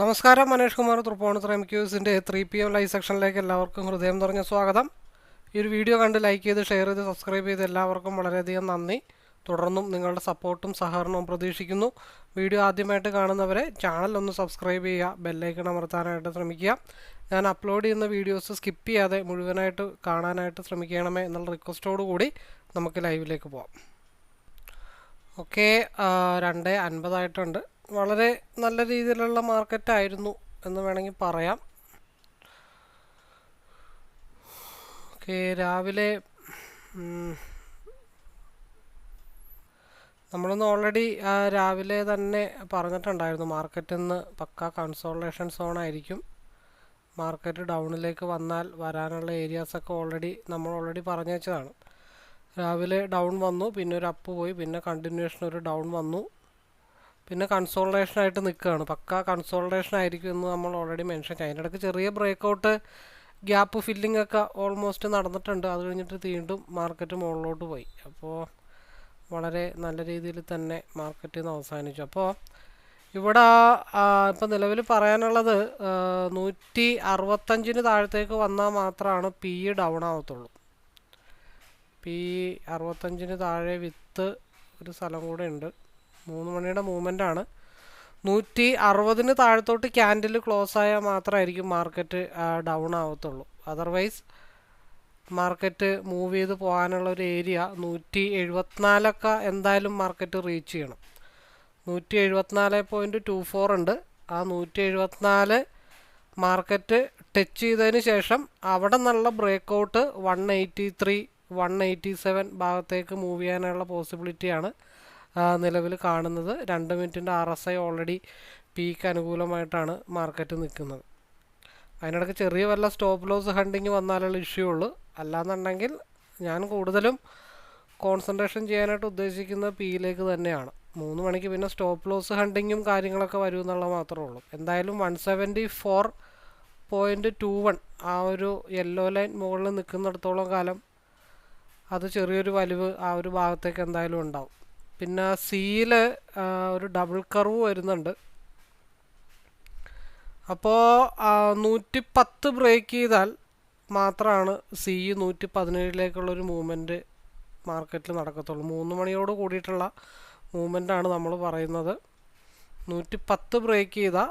നമസ്കാരം മനേഷ് കുമാർ തൃപ്പോണത്ര എം ക്യൂസിന്റെ three P M live സെക്ഷനിലേക്ക് എല്ലാവർക്കും ഹൃദയം നിറഞ്ഞ സ്വാഗതം. ഈ ഒരു വീഡിയോ കണ്ട് ലൈക്ക് ചെയ്ത് ഷെയർ ചെയ്ത് സബ്സ്ക്രൈബ് ചെയ്ത് എല്ലാവർക്കും വളരെയധികം നന്ദി. തുടർന്നും നിങ്ങളുടെ സപ്പോർട്ടും സഹകരണവും പ്രതീക്ഷിക്കുന്നു. വീഡിയോ ആദ്യമായിട്ട് കാണുന്നവരെ ചാനൽ ഒന്ന് സബ്സ്ക്രൈബ് ചെയ്യുക ബെല്ലൈക്കൺ അമർത്താനായിട്ട് ശ്രമിക്കുക. ഞാൻ അപ്ലോഡ് ചെയ്യുന്ന വീഡിയോസ് സ്കിപ്പ് ചെയ്യാതെ മുഴുവനായിട്ട് കാണാനായിട്ട് ശ്രമിക്കണമേ എന്നുള്ള റിക്വസ്റ്റോടു കൂടി നമുക്ക് ലൈവിലേക്ക് പോവാം. ഓക്കെ രണ്ട് അൻപതായിട്ടുണ്ട്. വളരെ നല്ല രീതിയിലുള്ള മാർക്കറ്റായിരുന്നു എന്ന് വേണമെങ്കിൽ പറയാം. ഓക്കെ രാവിലെ നമ്മളൊന്ന് ഓൾറെഡി രാവിലെ തന്നെ പറഞ്ഞിട്ടുണ്ടായിരുന്നു മാർക്കറ്റിൽ നിന്ന് പക്ക കൺസോളേഷൻ സോൺ ആയിരിക്കും മാർക്കറ്റ് ഡൗണിലേക്ക് വന്നാൽ വരാനുള്ള ഏരിയാസൊക്കെ ഓൾറെഡി നമ്മൾ ഓൾറെഡി പറഞ്ഞു വെച്ചതാണ് രാവിലെ ഡൗൺ വന്നു പിന്നെ ഒരു അപ്പ് പോയി പിന്നെ കണ്ടിന്യൂഷൻ ഒരു ഡൗൺ വന്നു. പിന്നെ കൺസോൾട്ടേഷൻ ആയിട്ട് നിൽക്കുകയാണ് പക്ക കൺസോൾട്ടേഷൻ ആയിരിക്കും എന്ന് നമ്മൾ ഓൾറെഡി മെൻഷൻ ചെയ്തു. അതിന്റെ ഇടയ്ക്ക് ചെറിയ ബ്രേക്കൗട്ട് ഗ്യാപ്പ് ഫില്ലിംഗ് ഒക്കെ ഓൾമോസ്റ്റ് നടന്നിട്ടുണ്ട്. അത് കഴിഞ്ഞിട്ട് വീണ്ടും മാർക്കറ്റ് മുകളിലോട്ട് പോയി. അപ്പോൾ വളരെ നല്ല രീതിയിൽ തന്നെ മാർക്കറ്റിൽ നിന്ന് അവസാനിച്ചു. അപ്പോൾ ഇവിടെ ഇപ്പോൾ നിലവിൽ പറയാനുള്ളത് നൂറ്റി അറുപത്തഞ്ചിന് താഴത്തേക്ക് വന്നാൽ മാത്രമാണ് പി ഡൗൺ ആവത്തുള്ളൂ. പി അറുപത്തഞ്ചിന് താഴെ വിത്ത് ഒരു സ്ഥലം കൂടെ ഉണ്ട്. മൂന്ന് മണിയുടെ മൂവ്മെന്റ് ആണ്. നൂറ്റി അറുപതിന് താഴത്തോട്ട് ക്യാൻഡിൽ ക്ലോസ് ആയാൽ മാത്രമായിരിക്കും മാർക്കറ്റ് ഡൗൺ ആവത്തുള്ളൂ. അതർവൈസ് മാർക്കറ്റ് മൂവ് ചെയ്ത് പോകാനുള്ള ഒരു ഏരിയ നൂറ്റി എഴുപത്തിനാലൊക്കെ എന്തായാലും മാർക്കറ്റ് റീച്ച് ചെയ്യണം. നൂറ്റി എഴുപത്തിനാല് പോയിന്റ് ടു ഫോർ ഉണ്ട്. ആ നൂറ്റി എഴുപത്തിനാല് മാർക്കറ്റ് ടച്ച് ചെയ്തതിന് ശേഷം അവിടെ നിന്നുള്ള breakout one eighty three one eighty seven ഭാഗത്തേക്ക് മൂവ് ചെയ്യാനുള്ള പോസിബിലിറ്റിയാണ് നിലവിൽ കാണുന്നത് രണ്ട് മിനിറ്റിന്റെ R S I already peak അനുകൂലമായിട്ടാണ് market നിൽക്കുന്നത്. അതിനിടയ്ക്ക് ചെറിയ വല്ല സ്റ്റോപ്പ് ലോസ് ഹണ്ടിങ് വന്നാലുള്ള ഇഷ്യൂ ഉള്ളൂ. അല്ലാന്നുണ്ടെങ്കിൽ ഞാൻ കൂടുതലും കോൺസെൻട്രേഷൻ ചെയ്യാനായിട്ട് ഉദ്ദേശിക്കുന്നത് പിയിലേക്ക് തന്നെയാണ്. മൂന്ന് മണിക്ക് പിന്നെ സ്റ്റോപ്പ് ലോസ് ഹണ്ടിങ്ങും കാര്യങ്ങളൊക്കെ വരും എന്നുള്ളത് മാത്രമേ ഉള്ളൂ. എന്തായാലും one seventy four point two one ആ ഒരു യെല്ലോ ലൈൻ മുകളിൽ നിൽക്കുന്നിടത്തോളം കാലം അത് ചെറിയൊരു വലിവ് ആ ഒരു ഭാഗത്തേക്ക് എന്തായാലും ഉണ്ടാവും. പിന്നെ സിയിൽ ഒരു ഡബിൾ കർവ് വരുന്നുണ്ട്. അപ്പോൾ നൂറ്റി പത്ത് ബ്രേക്ക് ചെയ്താൽ മാത്രമാണ് സി നൂറ്റി പതിനേഴിലേക്കുള്ളൊരു മൂവ്മെന്റ് മാർക്കറ്റിൽ നടക്കത്തുള്ളൂ. മൂന്ന് മണിയോട് കൂടിയിട്ടുള്ള മൂവ്മെന്റാണ് നമ്മൾ പറയുന്നത്. നൂറ്റി പത്ത് ബ്രേക്ക് ചെയ്താൽ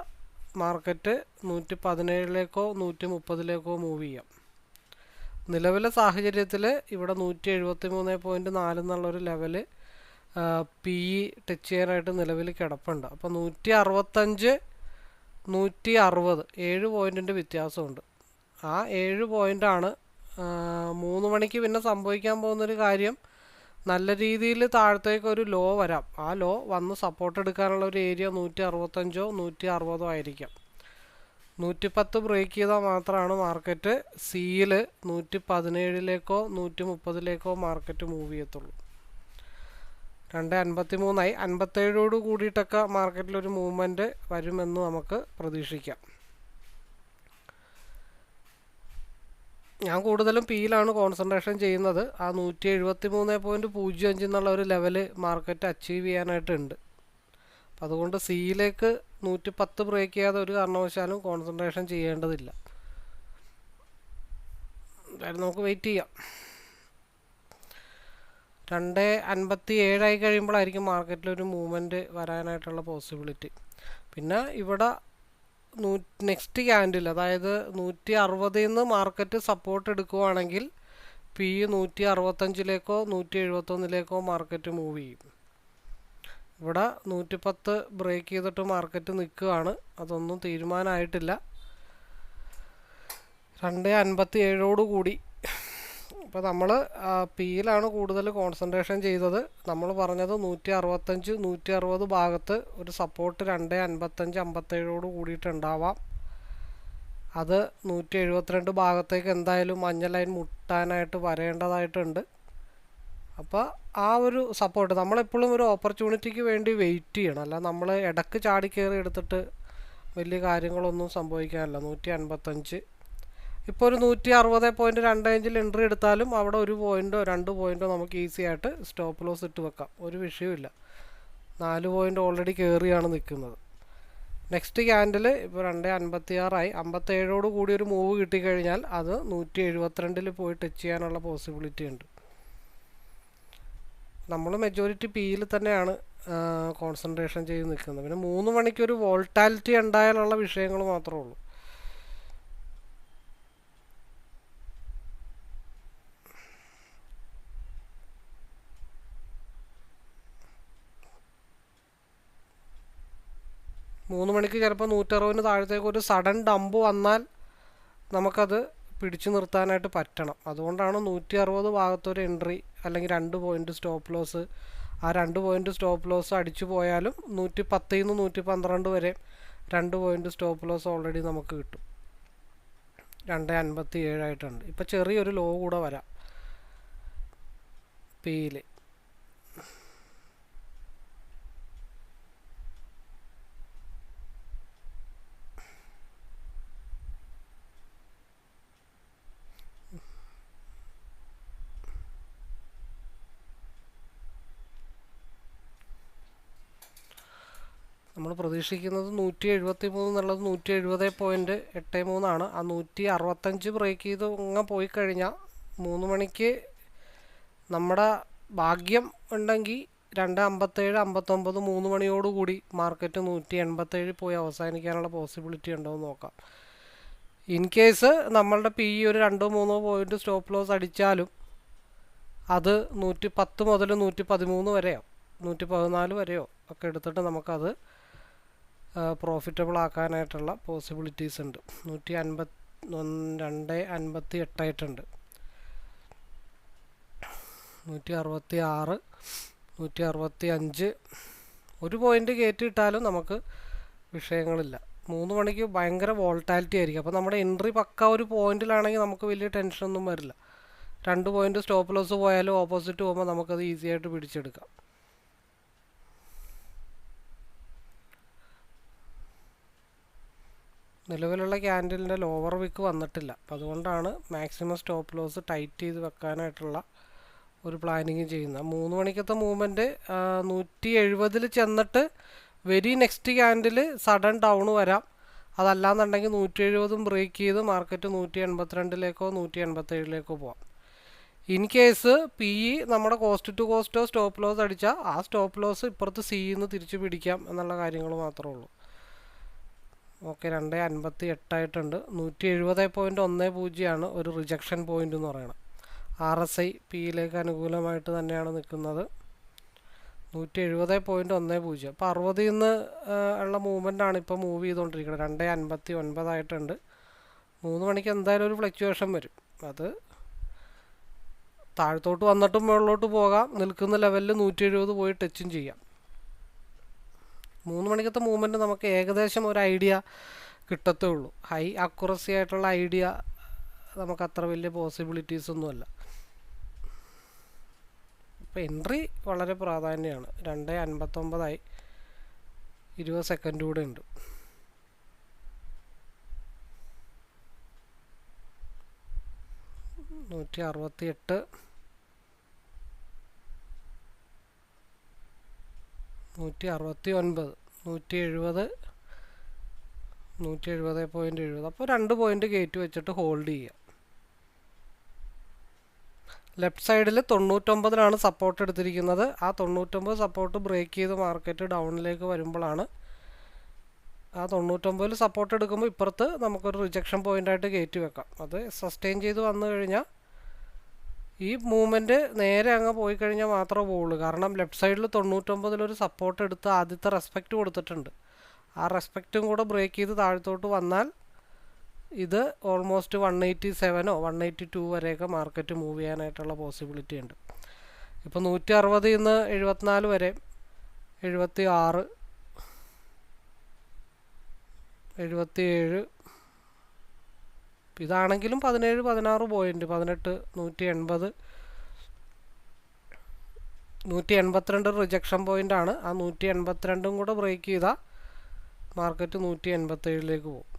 മാർക്കറ്റ് നൂറ്റി പതിനേഴിലേക്കോ നൂറ്റി മുപ്പതിലേക്കോ മൂവ് ചെയ്യാം. നിലവിലെ സാഹചര്യത്തിൽ ഇവിടെ നൂറ്റി എഴുപത്തി മൂന്ന് പോയിന്റ് നാല് എന്നുള്ളൊരു ലെവൽ പി ഇ ടച്ച് ചെയ്യാനായിട്ട് നിലവിൽ കിടപ്പുണ്ട്. അപ്പോൾ നൂറ്റി അറുപത്തഞ്ച് നൂറ്റി അറുപത് ഏഴ് പോയിന്റിന്റെ വ്യത്യാസമുണ്ട്. ആ ഏഴ് പോയിന്റാണ് മൂന്ന് മണിക്ക് പിന്നെ സംഭവിക്കാൻ പോകുന്നൊരു കാര്യം നല്ല രീതിയിൽ താഴത്തേക്ക് ഒരു ലോ വരാം. ആ ലോ വന്ന് സപ്പോർട്ട് എടുക്കാനുള്ള ഒരു ഏരിയ നൂറ്റി അറുപത്തഞ്ചോ നൂറ്റി അറുപതോ ആയിരിക്കാം. നൂറ്റിപ്പത്ത് ബ്രേക്ക് ചെയ്താൽ മാത്രമാണ് മാർക്കറ്റ് സിയിൽ നൂറ്റി പതിനേഴിലേക്കോ നൂറ്റി മുപ്പതിലേക്കോ മാർക്കറ്റ് മൂവ് ചെയ്യത്തുള്ളൂ. രണ്ട് അൻപത്തി മൂന്നായി അൻപത്തേഴോട് കൂടിയിട്ടൊക്കെ മാർക്കറ്റിലൊരു മൂവ്മെന്റ് വരുമെന്ന് നമുക്ക് പ്രതീക്ഷിക്കാം. ഞാൻ കൂടുതലും പിയിലാണ് കോൺസെൻട്രേഷൻ ചെയ്യുന്നത്. ആ നൂറ്റി എഴുപത്തി മൂന്ന് പോയിന്റ് പൂജ്യം അഞ്ച് എന്നുള്ള ഒരു ലെവൽ മാർക്കറ്റ് അച്ചീവ് ചെയ്യാനായിട്ടുണ്ട്. അപ്പം അതുകൊണ്ട് സിയിലേക്ക് നൂറ്റി പത്ത് ബ്രേക്ക് ചെയ്യാതെ ഒരു കാരണവശാലും കോൺസെൻട്രേഷൻ ചെയ്യേണ്ടതില്ല. എന്തായാലും നമുക്ക് വെയിറ്റ് ചെയ്യാം. രണ്ട് അൻപത്തി ഏഴായി കഴിയുമ്പോഴായിരിക്കും മാർക്കറ്റിലൊരു മൂവ്മെന്റ് വരാനായിട്ടുള്ള പോസിബിലിറ്റി പിന്നെ ഇവിടെ നൂ നെക്സ്റ്റ് ക്യാൻഡിൽ അതായത് നൂറ്റി അറുപതിൽ നിന്ന് മാർക്കറ്റ് സപ്പോർട്ട് എടുക്കുവാണെങ്കിൽ പി നൂറ്റി അറുപത്തഞ്ചിലേക്കോ നൂറ്റി എഴുപത്തൊന്നിലേക്കോ മാർക്കറ്റ് മൂവ് ചെയ്യും. ഇവിടെ നൂറ്റിപ്പത്ത് ബ്രേക്ക് ചെയ്തിട്ട് മാർക്കറ്റ് നിൽക്കുകയാണ്. അതൊന്നും തീരുമാനമായിട്ടില്ല രണ്ട് അൻപത്തി ഏഴോട് ഇപ്പോൾ നമ്മൾ പിയിലാണ് കൂടുതൽ കോൺസെൻട്രേഷൻ ചെയ്തത്. നമ്മൾ പറഞ്ഞത് നൂറ്റി അറുപത്തഞ്ച് നൂറ്റി അറുപത് ഭാഗത്ത് ഒരു സപ്പോർട്ട് രണ്ട് അൻപത്തഞ്ച് അമ്പത്തേഴോട് കൂടിയിട്ടുണ്ടാവാം. അത് നൂറ്റി എഴുപത്തിരണ്ട് ഭാഗത്തേക്ക് എന്തായാലും മഞ്ഞ ലൈൻ മുട്ടാനായിട്ട് വരേണ്ടതായിട്ടുണ്ട്. അപ്പോൾ ആ ഒരു സപ്പോർട്ട് നമ്മളെപ്പോഴും ഒരു ഓപ്പർച്യൂണിറ്റിക്ക് വേണ്ടി വെയിറ്റ് ചെയ്യണം. അല്ല നമ്മൾ ഇടയ്ക്ക് ചാടി കയറി എടുത്തിട്ട് വലിയ കാര്യങ്ങളൊന്നും സംഭവിക്കാനില്ല. നൂറ്റി അൻപത്തഞ്ച് ഇപ്പോൾ ഒരു നൂറ്റി അറുപത് പോയിന്റ് രണ്ട് ഇഞ്ചിൽ എൻട്രി എടുത്താലും അവിടെ ഒരു പോയിന്റോ രണ്ട് പോയിന്റോ നമുക്ക് ഈസി ആയിട്ട് സ്റ്റോപ്പ് ലോസ് ഇട്ട് വെക്കാം. ഒരു വിഷയമില്ല നാല് പോയിന്റ് ഓൾറെഡി കയറിയാണ് നിൽക്കുന്നത്. നെക്സ്റ്റ് ക്യാൻഡിൽ ഇപ്പോൾ രണ്ട് അൻപത്തി ആറായി അമ്പത്തേഴോട് കൂടി ഒരു മൂവ് കിട്ടിക്കഴിഞ്ഞാൽ അത് നൂറ്റി എഴുപത്തിരണ്ടിൽ പോയി ടച്ച് ചെയ്യാനുള്ള പോസിബിലിറ്റി ഉണ്ട്. നമ്മൾ മെജോറിറ്റി പിയിൽ തന്നെയാണ് കോൺസെൻട്രേഷൻ ചെയ്ത് നിൽക്കുന്നത്. പിന്നെ മൂന്ന് മണിക്കൊരു വോൾട്ടാലിറ്റി ഉണ്ടായാലുള്ള വിഷയങ്ങൾ മാത്രമേ ഉള്ളൂ മൂന്ന് മണിക്ക് ചിലപ്പോൾ നൂറ്ററുപതിന് താഴത്തേക്ക് ഒരു സഡൻ ഡംപ് വന്നാൽ നമുക്കത് പിടിച്ചു നിർത്താനായിട്ട് പറ്റണം. അതുകൊണ്ടാണ് നൂറ്റി അറുപത് ഭാഗത്തൊരു എൻട്രി അല്ലെങ്കിൽ രണ്ട് പോയിന്റ് സ്റ്റോപ്പ് ലോസ്. ആ രണ്ട് പോയിന്റ് സ്റ്റോപ്പ് ലോസ് അടിച്ചു പോയാലും നൂറ്റി പത്തിൽ നിന്ന് നൂറ്റി പന്ത്രണ്ട് വരെ രണ്ട് പോയിന്റ് സ്റ്റോപ്പ് ലോസ് ഓൾറെഡി നമുക്ക് കിട്ടും. രണ്ട് അൻപത്തി ഏഴായിട്ടുണ്ട് ഇപ്പോൾ ചെറിയൊരു ലോ കൂടെ വരാം. പിയിൽ നമ്മൾ പ്രതീക്ഷിക്കുന്നത് നൂറ്റി എഴുപത്തി മൂന്ന് എന്നുള്ളത് നൂറ്റി എഴുപത് പോയിന്റ് എട്ട് മൂന്നാണ് ആ നൂറ്റി അറുപത്തഞ്ച് ബ്രേക്ക് ചെയ്ത് അങ്ങ് പോയി കഴിഞ്ഞാൽ മൂന്ന് മണിക്ക് നമ്മുടെ ഭാഗ്യം ഉണ്ടെങ്കിൽ രണ്ട് അമ്പത്തേഴ് അമ്പത്തൊമ്പത് മൂന്ന് മണിയോടുകൂടി മാർക്കറ്റ് നൂറ്റി എൺപത്തേഴ് പോയി അവസാനിക്കാനുള്ള പോസിബിലിറ്റി ഉണ്ടോ എന്ന് നോക്കാം. ഇൻ കേസ് നമ്മളുടെ പി ഒരു രണ്ടോ മൂന്നോ പോയിന്റ് സ്റ്റോപ്പ് ലോസ് അടിച്ചാലും അത് നൂറ്റി പത്ത് മുതൽ നൂറ്റി പതിമൂന്ന് വരെയോ നൂറ്റി പതിനാല് വരെയോ ഒക്കെ എടുത്തിട്ട് നമുക്കത് പ്രോഫിറ്റബിൾ ആക്കാനായിട്ടുള്ള പോസിബിലിറ്റീസ് ഉണ്ട്. നൂറ്റി അൻപത് രണ്ട് അൻപത്തി എട്ടായിട്ടുണ്ട്. നൂറ്റി അറുപത്തി ആറ് നൂറ്റി അറുപത്തി അഞ്ച് ഒരു പോയിന്റ് കയറ്റിയിട്ടാലും നമുക്ക് വിഷയങ്ങളില്ല. മൂന്ന് മണിക്ക് ഭയങ്കര വോൾട്ടാലിറ്റി ആയിരിക്കും. അപ്പോൾ നമ്മുടെ എൻട്രി പക്ക ഒരു പോയിന്റിലാണെങ്കിൽ നമുക്ക് വലിയ ടെൻഷനൊന്നും വരില്ല. രണ്ട് പോയിന്റ് സ്റ്റോപ്പ് ലോസ് പോയാലും ഓപ്പോസിറ്റ് പോകുമ്പോൾ നമുക്കത് ഈസി ആയിട്ട് പിടിച്ചെടുക്കാം. നിലവിലുള്ള ക്യാൻഡിലിന്റെ ലോവർ വിക്ക് വന്നിട്ടില്ല. അപ്പം അതുകൊണ്ടാണ് മാക്സിമം സ്റ്റോപ്പ് ലോസ് ടൈറ്റ് ചെയ്ത് വെക്കാനായിട്ടുള്ള ഒരു പ്ലാനിങ് ചെയ്യുന്നത്. മൂന്ന് മണിക്കത്തെ മൂവ്മെന്റ് നൂറ്റി എഴുപതിൽ ചെന്നിട്ട് very next candle sudden down വരാം. അതല്ലാന്നുണ്ടെങ്കിൽ നൂറ്റി എഴുപതും ബ്രേക്ക് ചെയ്ത് മാർക്കറ്റ് നൂറ്റി എൺപത്തിരണ്ടിലേക്കോ നൂറ്റി എൺപത്തേഴിലേക്കോ പോവാം. ഇൻ കേസ് പി ഇ നമ്മുടെ കോസ്റ്റ് ടു കോസ്റ്റോ സ്റ്റോപ്പ് ലോസ് അടിച്ചാൽ ആ സ്റ്റോപ്പ് ലോസ് ഇപ്പുറത്ത് സിന്ന് തിരിച്ചു പിടിക്കാം എന്നുള്ള കാര്യങ്ങൾ മാത്രമേ ഉള്ളൂ. ഓക്കെ രണ്ട് അൻപത്തി എട്ടായിട്ടുണ്ട് നൂറ്റി എഴുപത് പോയിന്റ് ഒന്ന് പൂജ്യമാണ് ഒരു റിജക്ഷൻ പോയിന്റ് എന്ന് പറയുന്നത് ആർ എസ് ഐ പിയിലേക്ക് അനുകൂലമായിട്ട് തന്നെയാണ് നിൽക്കുന്നത്. നൂറ്റി എഴുപത് പോയിന്റ് ഒന്ന് പൂജ്യം. അപ്പോൾ അറുപതിൽ നിന്ന് ഉള്ള മൂവ്മെന്റാണ് ഇപ്പോൾ മൂവ് ചെയ്തുകൊണ്ടിരിക്കുന്നത്. രണ്ട് അൻപത്തി ഒൻപതായിട്ടുണ്ട് മൂന്ന് മണിക്ക് എന്തായാലും ഒരു ഫ്ലക്ച്വേഷൻ വരും. അത് താഴത്തോട്ട് വന്നിട്ടും മുകളിലോട്ട് പോകാം. നിൽക്കുന്ന ലെവലിൽ നൂറ്റി എഴുപത് പോയി ടച്ചും ചെയ്യാം. മൂന്ന് മണിക്കത്തെ മൂവ്മെന്റ് നമുക്ക് ഏകദേശം ഒരു ഐഡിയ കിട്ടത്തേ ഉള്ളൂ ഹൈ അക്യുറസി ആയിട്ടുള്ള ഐഡിയ നമുക്ക് അത്ര വലിയ പോസിബിലിറ്റീസ് ഒന്നുമല്ല അപ്പോൾ എൻട്രി വളരെ പ്രാധാന്യമാണ്. രണ്ട് അൻപത്തൊമ്പതായി ഇരുപത് സെക്കൻഡ് കൂടെ ഉണ്ട്. നൂറ്റി അറുപത്തി എട്ട് നൂറ്റി അറുപത്തി ഒൻപത് നൂറ്റി എഴുപത് നൂറ്റി എഴുപത് പോയിന്റ് എഴുപത് അപ്പോൾ രണ്ട് പോയിന്റ് കയറ്റി വെച്ചിട്ട് ഹോൾഡ് ചെയ്യുക ലെഫ്റ്റ് സൈഡിൽ തൊണ്ണൂറ്റൊമ്പതിനാണ് സപ്പോർട്ട് എടുത്തിരിക്കുന്നത്. ആ തൊണ്ണൂറ്റൊമ്പത് സപ്പോർട്ട് ബ്രേക്ക് ചെയ്ത് മാർക്കറ്റ് ഡൗണിലേക്ക് വരുമ്പോഴാണ് ആ തൊണ്ണൂറ്റൊമ്പതിൽ സപ്പോർട്ട് എടുക്കുമ്പോൾ ഇപ്പുറത്ത് നമുക്കൊരു റിജക്ഷൻ പോയിന്റായിട്ട് കയറ്റി വെക്കാം. അത് സസ്റ്റെയിൻ ചെയ്ത് വന്നു കഴിഞ്ഞാൽ ഈ മൂവ്മെന്റ് നേരെ അങ്ങ് പോയി കഴിഞ്ഞാൽ മാത്രമേ പോവുള്ളൂ. കാരണം ലെഫ്റ്റ് സൈഡിൽ തൊണ്ണൂറ്റൊമ്പതിലൊരു സപ്പോർട്ട് എടുത്ത് ആദ്യത്തെ റെസ്പെക്റ്റ് കൊടുത്തിട്ടുണ്ട്. ആ റെസ്പെക്റ്റും കൂടെ ബ്രേക്ക് ചെയ്ത് താഴത്തോട്ട് വന്നാൽ ഇത് ഓൾമോസ്റ്റ് വൺ എയ്റ്റി സെവനോ വൺ എയ്റ്റി ടു വരെയൊക്കെ മാർക്കറ്റ് മൂവ് ചെയ്യാനായിട്ടുള്ള പോസിബിലിറ്റി ഉണ്ട്. ഇപ്പോൾ നൂറ്റി അറുപതിൽ നിന്ന് എഴുപത്തിനാല് വരെ എഴുപത്തി ആറ് എഴുപത്തി ഏഴ് ഇതാണെങ്കിലും പതിനേഴ് പതിനാറ് പോയിന്റ് പതിനെട്ട് നൂറ്റി എൺപത് നൂറ്റി എൺപത്തിരണ്ട് റിജക്ഷൻ പോയിന്റ് ആണ്. ആ നൂറ്റി എൺപത്തിരണ്ടും കൂടെ ബ്രേക്ക് ചെയ്താൽ മാർക്കറ്റ് നൂറ്റി എൺപത്തേഴിലേക്ക് പോകും.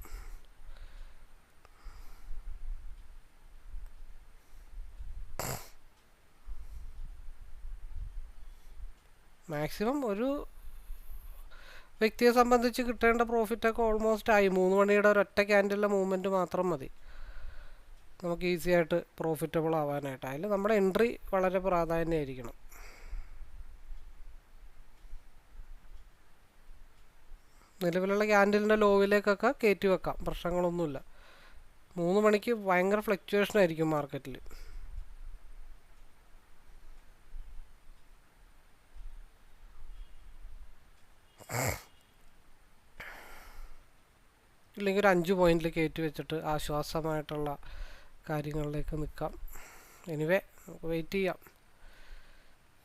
മാക്സിമം ഒരു വ്യക്തിയെ സംബന്ധിച്ച് കിട്ടേണ്ട പ്രോഫിറ്റൊക്കെ ഓൾമോസ്റ്റ് ആയി. മൂന്ന് മണിയുടെ ഒരൊറ്റ ക്യാൻഡലിലെ മൂവ്മെന്റ് മാത്രം മതി. നമുക്ക് ഈസി ആയിട്ട് പ്രോഫിറ്റബിൾ ആവാനായിട്ട്. അതിൽ നമ്മുടെ എൻട്രി വളരെ പ്രാധാന്യമായിരിക്കണം നിലവിലുള്ള ക്യാൻഡിലിന്റെ ലോവിലേക്കൊക്കെ കയറ്റി വെക്കാം. പ്രശ്നങ്ങളൊന്നുമില്ല. മൂന്ന് മണിക്ക് ഭയങ്കര ഫ്ലക്ച്വേഷൻ ആയിരിക്കും മാർക്കറ്റിൽ ഇല്ലെങ്കിൽ ഒരു അഞ്ച് പോയിന്റിൽ കയറ്റി വെച്ചിട്ട് ആശ്വാസമായിട്ടുള്ള കാര്യങ്ങളിലേക്ക് നിൽക്കാം. എനിവേ നമുക്ക് വെയിറ്റ് ചെയ്യാം.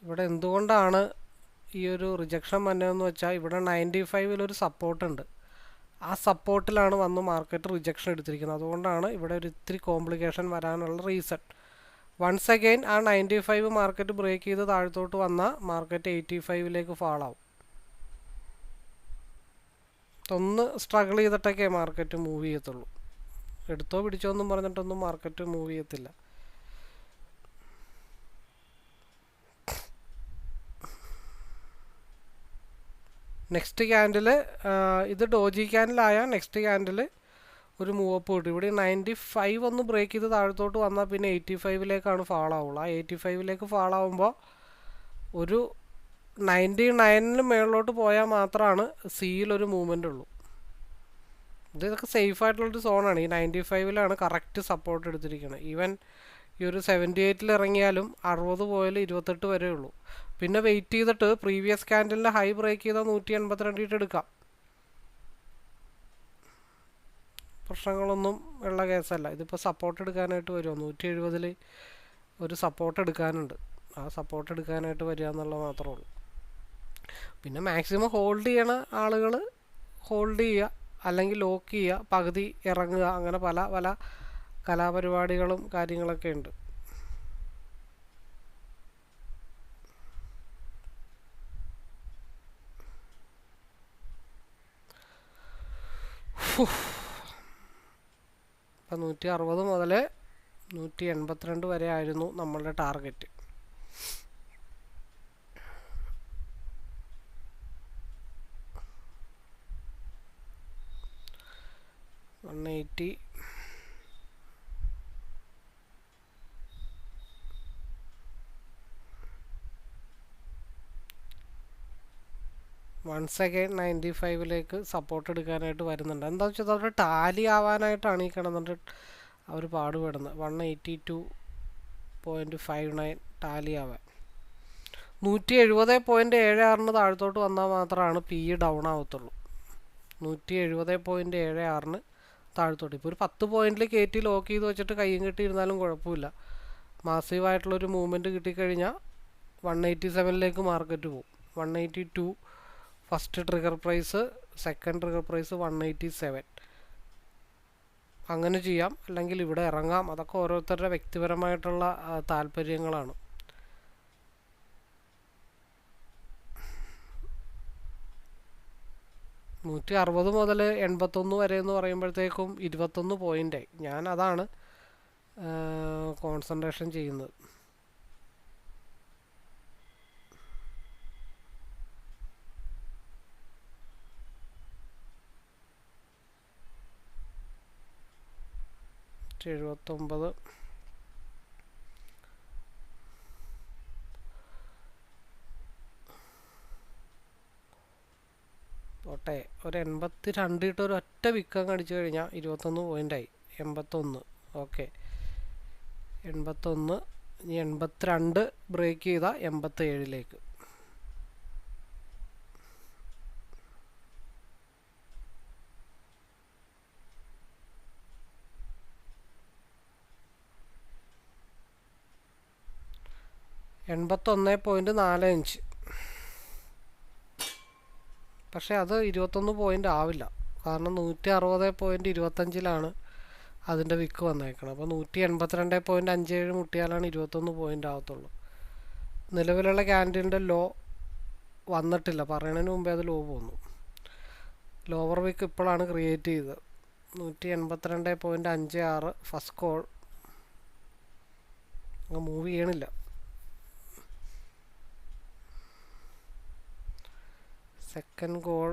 ഇവിടെ എന്തുകൊണ്ടാണ് ഈ ഒരു റിജക്ഷൻ വന്നതെന്ന് വെച്ചാൽ ഇവിടെ നയന്റി ഫൈവിലൊരു സപ്പോർട്ടുണ്ട് ആ സപ്പോർട്ടിലാണ് വന്ന് മാർക്കറ്റ് റിജക്ഷൻ എടുത്തിരിക്കുന്നത്. അതുകൊണ്ടാണ് ഇവിടെ ഒരു ഇത്തിരി കോംപ്ലിക്കേഷൻ വരാനുള്ള റീസൺ വൺസ് അഗെയിൻ ആ നയന്റി ഫൈവ് മാർക്കറ്റ് ബ്രേക്ക് ചെയ്ത് താഴത്തോട്ട് വന്നാൽ മാർക്കറ്റ് എയ്റ്റി ഫൈവിലേക്ക് ഫാളാവും ഒന്ന് സ്ട്രഗിൾ ചെയ്തിട്ടൊക്കെ മാർക്കറ്റ് മൂവ് ചെയ്യത്തുള്ളൂ. എടുത്തോ പിടിച്ചോ എന്നും പറഞ്ഞിട്ടൊന്നും മാർക്കറ്റ് മൂവ് ചെയ്യത്തില്ല. നെക്സ്റ്റ് ക്യാൻഡിൽ ഇത് ഡോജി ക്യാൻഡിലായ നെക്സ്റ്റ് ക്യാൻഡിൽ ഒരു മൂവ് അപ്പ് കിട്ടും. ഇവിടെ നയന്റി ഫൈവ് ഒന്ന് ബ്രേക്ക് ചെയ്ത് താഴത്തോട്ട് വന്നാൽ പിന്നെ എയ്റ്റി ഫൈവിലേക്കാണ് ഫാൾ ആവുള്ളൂ. ആ എയ്റ്റി ഫൈവിലേക്ക് ഫാൾ ആവുമ്പോൾ ഒരു നയന്റി നയനിന് മേളിലോട്ട് പോയാൽ മാത്രമാണ് സീയിലൊരു മൂവ്മെന്റ് ഉള്ളൂ. ഇത് ഇതൊക്കെ സേഫ് ആയിട്ടുള്ളൊരു സോണാണ് ഈ നയന്റി ഫൈവിലാണ് കറക്റ്റ് സപ്പോർട്ട് എടുത്തിരിക്കുന്നത് ഈവൻ ഈ ഒരു സെവന്റി എയ്റ്റിൽ ഇറങ്ങിയാലും അറുപത് പോയാലും ഇരുപത്തെട്ട് വരെ ഉള്ളൂ. പിന്നെ വെയിറ്റ് ചെയ്തിട്ട് പ്രീവിയസ് ക്യാൻഡലിന്റെ ഹൈ ബ്രേക്ക് ചെയ്താൽ നൂറ്റി എൺപത്തിരണ്ട് ഇട്ട് എടുക്കാം. പ്രശ്നങ്ങളൊന്നും ഉള്ള കേസല്ല ഇതിപ്പോൾ സപ്പോർട്ട് എടുക്കാനായിട്ട് വരുമോ നൂറ്റി എഴുപതിൽ ഒരു സപ്പോർട്ട് എടുക്കാനുണ്ട്. ആ സപ്പോർട്ട് എടുക്കാനായിട്ട് വരിക എന്നുള്ളത് മാത്രമേ ഉള്ളൂ. പിന്നെ മാക്സിമം ഹോൾഡ് ചെയ്യണ ആളുകൾ ഹോൾഡ് ചെയ്യുക. അല്ലെങ്കിൽ ലോക്ക് ചെയ്യുക പകുതി ഇറങ്ങുക അങ്ങനെ പല പല കലാപരിപാടികളും കാര്യങ്ങളൊക്കെ ഉണ്ട്. ഇപ്പം നൂറ്റി അറുപത് മുതൽ നൂറ്റി എൺപത്തിരണ്ട് വരെ ആയിരുന്നു നമ്മളുടെ target. One eighty once again ninety ഫൈവിലേക്ക് support എടുക്കാനായിട്ട് വരുന്നുണ്ട്. എന്താ വെച്ചാൽ അവരുടെ ടാലി ആവാനായിട്ടാണ് ഈ കിടന്നിട്ട് അവർ പാടുപെടുന്നത്. One eighty two point five nine tally ആവാൻ. നൂറ്റി എഴുപത് പോയിന്റ് ഏഴ് ആറിന് താഴത്തോട്ട് വന്നാൽ മാത്രമാണ് പി ഡൗൺ ആവത്തുള്ളൂ. നൂറ്റി എഴുപത് പോയിന്റ് ഏഴ് ആറിന് താഴത്തോട്ട്. ഇപ്പോൾ ഒരു പത്ത് പോയിന്റിൽ കയറ്റി ലോക്ക് ചെയ്ത് വെച്ചിട്ട് കയ്യും കെട്ടിയിരുന്നാലും കുഴപ്പമില്ല. മാസീവായിട്ടുള്ളൊരു മൂവ്മെന്റ് കിട്ടിക്കഴിഞ്ഞാൽ വൺ എയ്റ്റി സെവനിലേക്ക് മാർക്കറ്റ് പോകും one eighty two first trigger price second trigger price one eighty seven അങ്ങനെ ചെയ്യാം. അല്ലെങ്കിൽ ഇവിടെ ഇറങ്ങാം. അതൊക്കെ ഓരോരുത്തരുടെ വ്യക്തിപരമായിട്ടുള്ള താല്പര്യങ്ങളാണ്. നൂറ്റി അറുപത് മുതൽ എൺപത്തൊന്ന് വരെ എന്ന് പറയുമ്പോഴത്തേക്കും ഇരുപത്തൊന്ന് പോയിന്റായി ഞാൻ അതാണ് കോൺസെൻട്രേഷൻ ചെയ്യുന്നത്. എഴുപത്തൊമ്പത് പോട്ടെ ഒരു എൺപത്തി രണ്ട് ഇട്ട് ഒരു ഒറ്റ വിക്കം അടിച്ചു കഴിഞ്ഞാൽ ഇരുപത്തൊന്ന് പോയിന്റായി എൺപത്തൊന്ന്. ഓക്കെ എൺപത്തൊന്ന്. ഇനി എൺപത്തിരണ്ട് ബ്രേക്ക് ചെയ്താൽ എൺപത്തേഴിലേക്ക് എൺപത്തൊന്ന് പോയിന്റ് നാല് അഞ്ച് പക്ഷേ അത് ഇരുപത്തൊന്ന് പോയിന്റ് ആവില്ല. കാരണം നൂറ്റി അറുപത് പോയിന്റ് ഇരുപത്തഞ്ചിലാണ് അതിന്റെ വിക്ക് വന്നേക്കണം അപ്പോൾ നൂറ്റി എൺപത്തിരണ്ട് പോയിന്റ് അഞ്ച് ഏഴ് മുട്ടിയാലാണ് ഇരുപത്തൊന്ന് പോയിന്റ് ആവത്തുള്ളൂ. നിലവിലുള്ള ക്യാൻഡിലിന്റെ ലോ വന്നിട്ടില്ല. പറയണതിന് മുമ്പേ അത് ലോ പോന്നു. ലോവർ വിക്ക് ഇപ്പോഴാണ് ക്രിയേറ്റ് ചെയ്തത്. നൂറ്റി എൺപത്തിരണ്ട് പോയിന്റ് അഞ്ച് ആറ് ഫസ്റ്റ് കോൾ മൂവ് ചെയ്യണില്ല. സെക്കൻഡ് ഗോൾ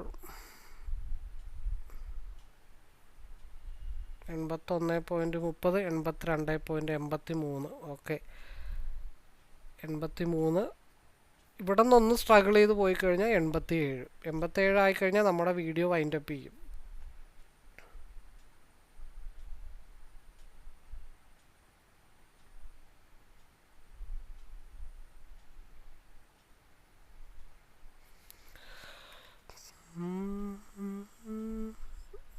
എൺപത്തൊന്ന് പോയിന്റ് മുപ്പത് എൺപത്തിരണ്ട് പോയിന്റ് എൺപത്തി മൂന്ന് ഓക്കെ എൺപത്തി മൂന്ന് ഇവിടെ നിന്നൊന്ന് സ്ട്രഗിൾ ചെയ്ത് പോയി കഴിഞ്ഞാൽ എൺപത്തി ഏഴ് എൺപത്തേഴ് ആയിക്കഴിഞ്ഞാൽ നമ്മുടെ വീഡിയോ വൈൻഡപ്പ് ചെയ്യും.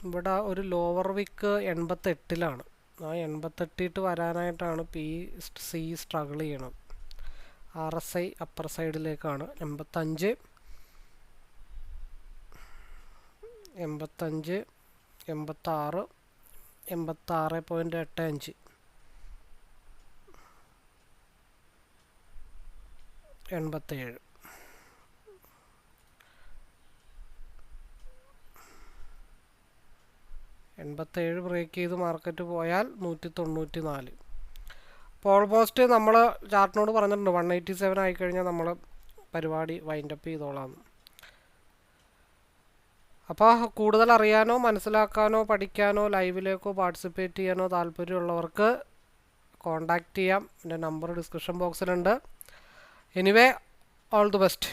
ഇവിടെ ഒരു ലോവർ വിക്ക് എൺപത്തെട്ടിലാണ്. ആ എൺപത്തെട്ടിട്ട് വരാനായിട്ടാണ് പി സി സ്ട്രഗിൾ ചെയ്യണം ആർ എസ് ഐ അപ്പർ സൈഡിലേക്കാണ് എൺപത്തഞ്ച് എൺപത്തഞ്ച് എൺപത്താറ് എൺപത്താറ് പോയിന്റ് എട്ട് അഞ്ച്. എൺപത്തേഴ്. എൺപത്തേഴ് ബ്രേക്ക് ചെയ്ത് മാർക്കറ്റ് പോയാൽ നൂറ്റി തൊണ്ണൂറ്റി നാല് അപ്പോൾ ഓൾമോസ്റ്റ് നമ്മൾ ചാർട്ടിനോട് പറഞ്ഞിട്ടുണ്ട്. വൺ എയ്റ്റി സെവൻ ആയിക്കഴിഞ്ഞാൽ നമ്മൾ പരിപാടി വൈൻഡപ്പ് ചെയ്തോളാം. അപ്പോൾ കൂടുതൽ അറിയാനോ മനസ്സിലാക്കാനോ പഠിക്കാനോ ലൈവിലേക്കോ പാർട്ടിസിപ്പേറ്റ് ചെയ്യാനോ താല്പര്യമുള്ളവർക്ക് കോണ്ടാക്റ്റ് ചെയ്യാം. എന്റെ നമ്പർ ഡിസ്ക്രിപ്ഷൻ ബോക്സിലുണ്ട് എനിവേ ഓൾ ദി ബെസ്റ്റ്